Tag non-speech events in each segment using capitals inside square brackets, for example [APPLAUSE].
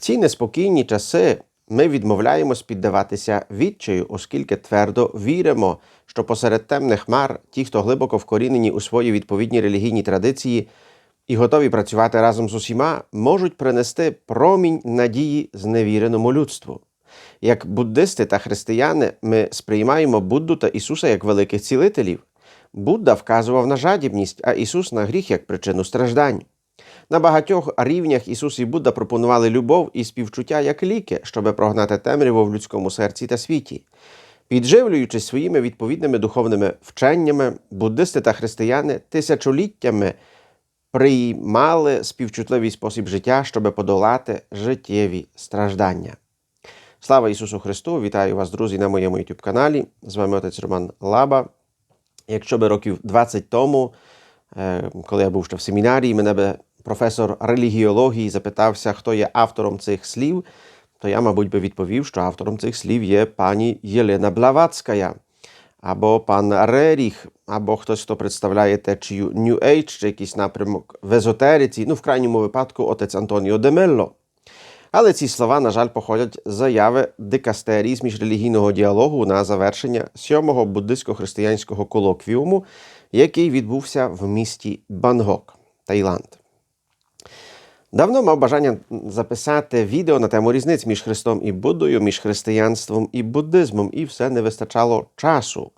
ці неспокійні часи ми відмовляємось піддаватися відчаю, оскільки твердо віримо, що посеред темних хмар ті, хто глибоко вкорінені у свої відповідні релігійні традиції і готові працювати разом з усіма, можуть принести промінь надії зневіреному людству. Як буддисти та християни, ми сприймаємо Будду та Ісуса як великих цілителів. Будда вказував на жадібність, а Ісус на гріх як причину страждань. На багатьох рівнях Ісус і Будда пропонували любов і співчуття як ліки, щоб прогнати темряву в людському серці та світі. Підживлюючись своїми відповідними духовними вченнями, буддисти та християни тисячоліттями приймали співчутливий спосіб життя, щоб подолати життєві страждання. Слава Ісусу Христу! Вітаю вас, друзі, на моєму youtube каналі. З вами отець Роман Лаба. Якщо би років 20 тому, е, коли я був ще в семінарії, мене би професор релігіології запитався, хто є автором цих слів, то я, мабуть, би відповів, що автором цих слів є пані Єлена Блаватська, або пан Реріх, або хтось, хто представляє течію New Age, чи якийсь напрямок в езотериці, ну, в крайньому випадку, отець Антоніо Демелло. Але ці слова, на жаль, походять з заяви дикастерії з міжрелігійного діалогу на завершення сьомого буддистсько-християнського колоквіуму, який відбувся в місті Бангкок, Таїланд. Давно мав бажання записати відео на тему різниць між Христом і Буддою, між християнством і буддизмом, і все не вистачало часу.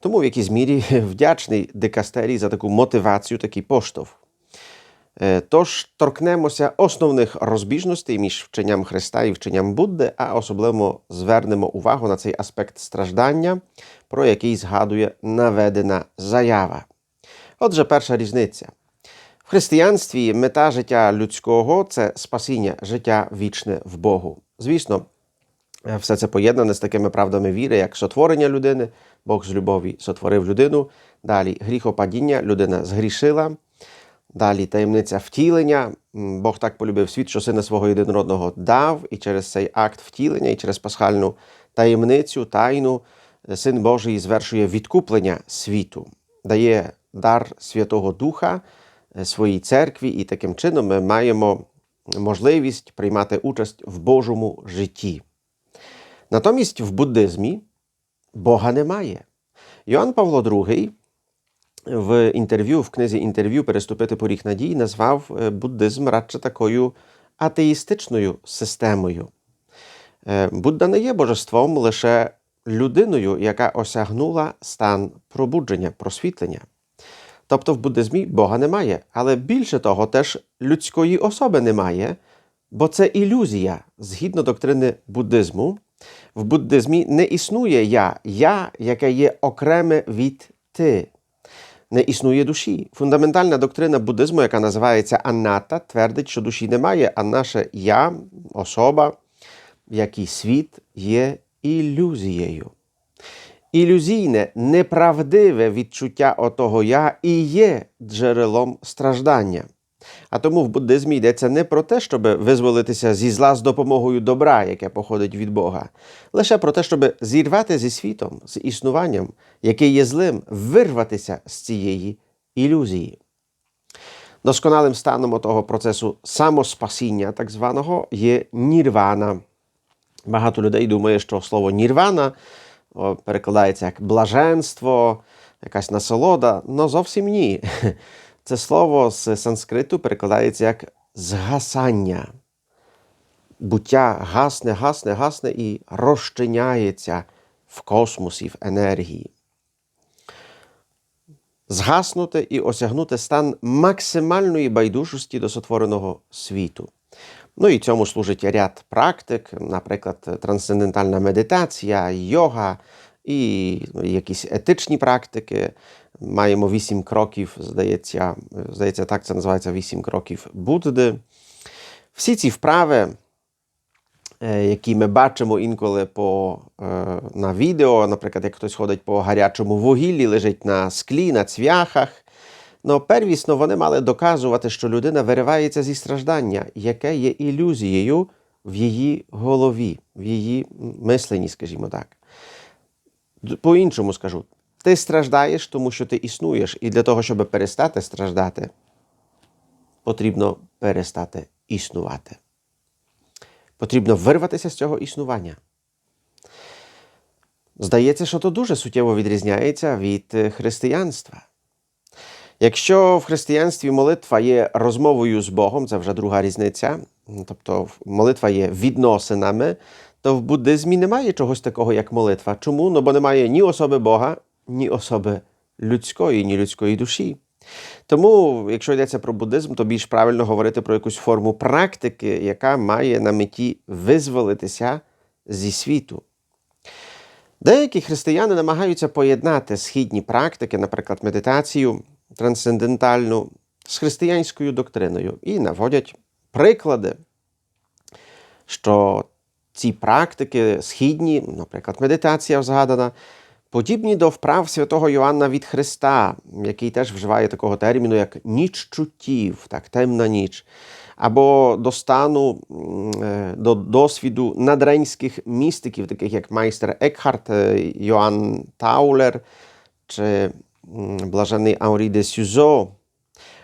Тому в якійсь мірі [LAUGHS] вдячний дикастерії за таку мотивацію, такий поштовх. Е, Тож торкнемося основних розбіжностей між вченням Христа і вченням Будди, а особливо звернемо увагу на цей аспект страждання, про який згадує наведена заява. Отже, перша різниця. Християнстві мета життя людського це спасіння, життя вічне в Богу. Звісно, е, все це поєднане з такими правдами віри, як сотворення людини, Бог з любові сотворив людину. Далі гріхопадіння, людина згрішила. Далі таємниця втілення. Бог так полюбив світ, що сина свого єдинородного дав, і через цей акт втілення, і через пасхальну таємницю, тайну, е, Син Божий звершує відкуплення світу, дає дар Святого Духа своїй церкві, і таким чином ми маємо можливість приймати участь в Божому житті. Натомість в буддизмі Бога немає. Йоанн Павло II в інтерв'ю, в книзі інтерв'ю Переступити поріг надій назвав е, буддизм радше такою атеїстичною системою. Е, Будда не є божеством лише людиною, яка осягнула стан пробудження, просвітлення. Тобто в буддизмі Бога немає, але більше того, теж людської особи немає, бо це ілюзія. Згідно доктрини буддизму, в буддизмі не існує я, я, яке є окреме від ти не існує душі. Фундаментальна доктрина буддизму, яка називається Анната, твердить, що душі немає, а наше я, особа, як і світ, є ілюзією. Ілюзійне, неправдиве відчуття отого я і є джерелом страждання. А тому в буддизмі йдеться не про те, щоб визволитися зі зла з допомогою добра, яке походить від Бога, лише про те, щоб зірвати зі світом, з існуванням, яке є злим, вирватися з цієї ілюзії. Досконалим станом того процесу самоспасіння, так званого, є нірвана. Багато людей думає, що слово нірвана перекладається як блаженство, якась насолода, але зовсім ні. [LAUGHS] Це слово з санскриту перекладається як згасання. Буття гасне, гасне, гасне і розчиняється в космосі, в енергії. Згаснути і осягнути стан максимальної байдужості до сотвореного світу. Ну і цьому служить ряд практик, наприклад, трансцендентальна медитація, йога і якісь етичні практики. Маємо вісім кроків, здається, здається, так це називається вісім кроків Будди. Всі ці вправи, е, які ми бачимо інколи по, е, на відео, наприклад, як хтось ходить по гарячому вугіллі, лежить на склі, на цвяхах. Ну, первісно, вони мали доказувати, що людина виривається зі страждання, яке є ілюзією в її голові, в її мисленні, скажімо так. По-іншому скажу, ти страждаєш, тому що ти існуєш, і для того, щоб перестати страждати, потрібно перестати існувати. Потрібно вирватися з цього існування. Здається, що то дуже суттєво відрізняється від е, християнства. Якщо в християнстві молитва є розмовою з Богом, це вже друга різниця, тобто молитва є відносинами, то в буддизмі немає чогось такого, як молитва. Чому? Ну бо немає ні особи Бога, ні особи людської, ні людської душі. Тому, якщо йдеться про буддизм, то більш правильно говорити про якусь форму практики, яка має на меті визволитися зі світу. Деякі християни намагаються поєднати східні практики, наприклад, медитацію трансцендентальну, з християнською доктриною і наводять приклади, що ці практики східні, наприклад, медитація згадана, подібні до вправ святого Йоанна від Христа, який теж вживає такого терміну, як ніч чуттів, так, темна ніч, або до стану, е, до досвіду надренських містиків, таких як майстер Екхарт, е, Йоанн Таулер чи блажений Аурі де Сюзо.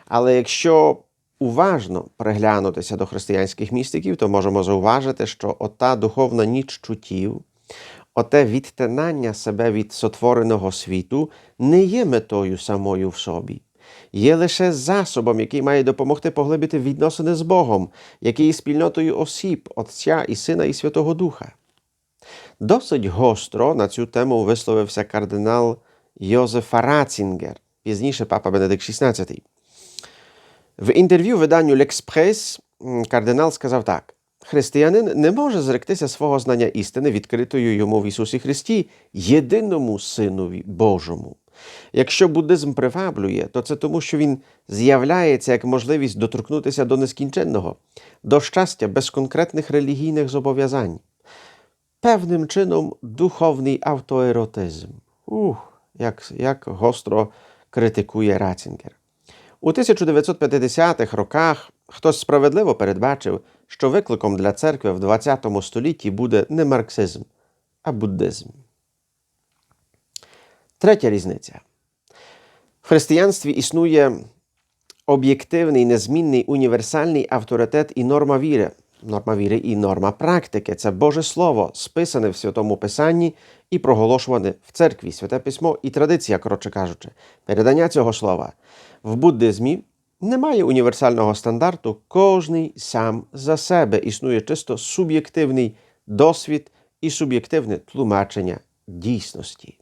Але якщо уважно приглянутися до християнських містиків, то можемо зауважити, що ота духовна ніч чуттів, оте відтинання себе від сотвореного світу не є метою самою в собі. Є лише засобом, який має допомогти поглибити відносини з Богом, який є спільнотою осіб, Отця і Сина і Святого Духа. Досить гостро на цю тему висловився кардинал Józef Ratzinger, пізніше папа Бенедикт XVI. В інтерв'ю виданню L'Express кардинал сказав так: Християнин не може зректися свого знання істини, відкритою йому в Ісусі Христі, єдиному Синові Божому. Якщо буддизм приваблює, то це тому, що він з'являється як можливість доторкнутися до нескінченного, до щастя без конкретних релігійних зобов'язань. Певним чином духовний автоеротизм. Ух! Як як гостро критикує Рацінгер. У 1950-х роках хтось справедливо передбачив, що викликом для церкви в ХХ столітті буде не марксизм, а буддизм. Третя різниця. В християнстві існує об'єктивний, незмінний універсальний авторитет і норма віри, норма віри і норма практики. Це Боже Слово, списане в Святому Писанні і проголошуване в церкві, святе письмо і традиція, коротше кажучи, передання цього слова. В буддизмі немає універсального стандарту, кожний сам за себе існує чисто суб'єктивний досвід і суб'єктивне тлумачення дійсності.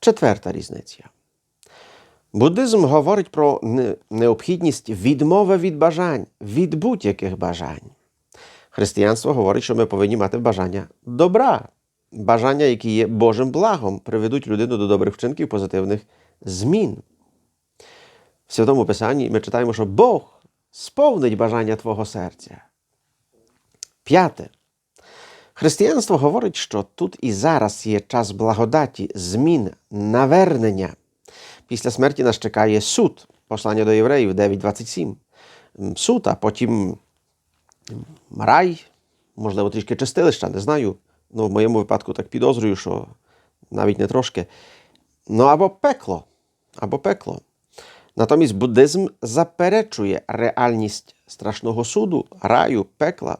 Четверта різниця. Буддизм говорить про необхідність відмови від бажань, від будь-яких бажань. Християнство говорить, що ми повинні мати бажання добра, бажання, які є Божим благом, приведуть людину до добрих вчинків, позитивних змін. В Святому Писанні ми читаємо, що Бог сповнить бажання Твого серця. П'яте. Християнство говорить, що тут і зараз є час благодаті, змін, навернення. Після смерті нас чекає суд, послання до євреїв 9.27. Суд, а потім рай, можливо, трішки чистилища, не знаю. Ну, в моєму випадку так підозрюю, що навіть не трошки. Ну або пекло. Або пекло. Натомість буддизм заперечує реальність страшного суду, раю, пекла,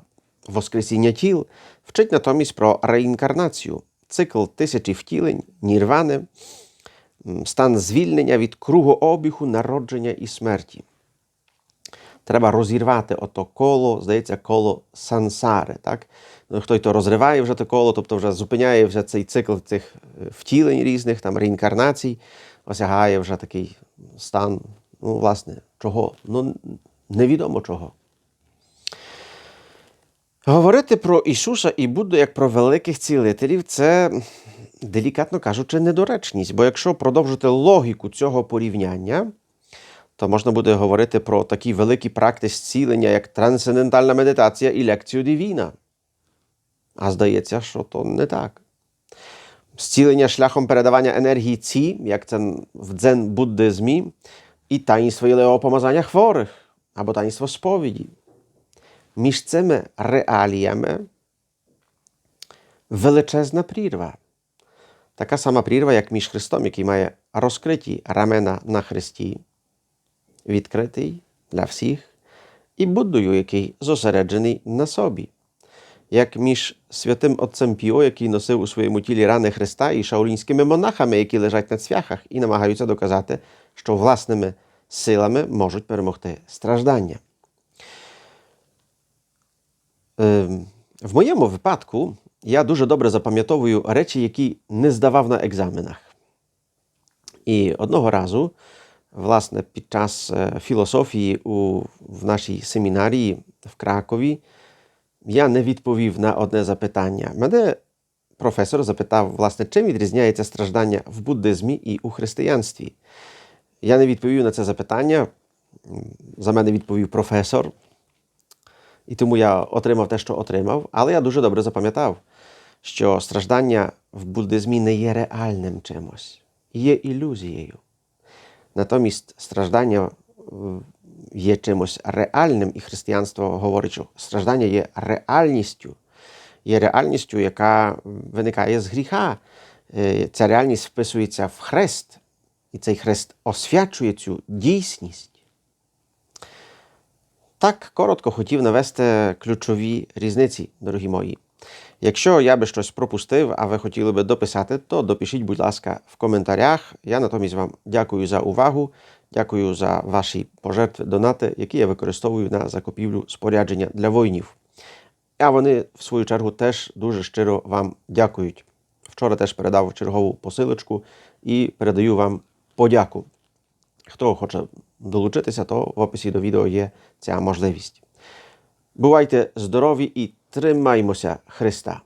воскресіння тіл, вчить натомість про реінкарнацію, цикл тисячі втілень, нірвани стан звільнення від кругообігу народження і смерті. Треба розірвати ото коло, здається, коло сансари. Так? Ну, Хто то розриває вже те коло, тобто вже зупиняє вже цей цикл цих е, втілень різних, там, реінкарнацій, осягає вже такий стан, ну, власне, чого? Ну, невідомо чого. Говорити про Ісуса і Будду як про великих цілителів це делікатно кажучи, недоречність. Бо якщо продовжити логіку цього порівняння, то можна буде говорити про такі великі практики зцілення, як трансцендентальна медитація і лекцію дивіна. А здається, що то не так. Зцілення шляхом передавання енергії ці, як це в дзен-буддизмі, і таїнство помазання хворих або таїнство сповіді. Між цими реаліями величезна прірва. Така сама прірва, як між Христом, який має розкриті рамена на Христі, відкритий для всіх, і Буддою, який зосереджений на собі. Як між святим отцем Піо, який носив у своєму тілі рани Христа, і шаолінськими монахами, які лежать на цвяхах і намагаються доказати, що власними силами можуть перемогти страждання. Ем, В моєму випадку я дуже добре запам'ятовую речі, які не здавав на екзаменах. І одного разу, власне, під час е, філософії у, в нашій семінарії в Кракові, я не відповів на одне запитання. Мене професор запитав, власне, чим відрізняється страждання в буддизмі і у християнстві. Я не відповів на це запитання. За мене відповів професор. І тому я отримав те, що отримав. Але я дуже добре запам'ятав, що страждання в буддизмі не є реальним чимось, є ілюзією. Натомість страждання е, є чимось реальним, і християнство говорить, що страждання є реальністю, є реальністю, яка виникає з гріха. Е, Ця реальність вписується в хрест, і цей хрест освячує цю дійсність. Так коротко хотів навести ключові різниці, дорогі мої. Якщо я би щось пропустив, а ви хотіли би дописати, то допишіть, будь ласка, в коментарях. Я натомість вам дякую за увагу, дякую за ваші пожертви, донати, які я використовую на закупівлю спорядження для воїнів. А вони, в свою чергу, теж дуже щиро вам дякують. Вчора теж передав чергову посилочку і передаю вам подяку. Хто хоче долучитися, то в описі до відео є ця можливість. Бувайте здорові і тримаймося Христа!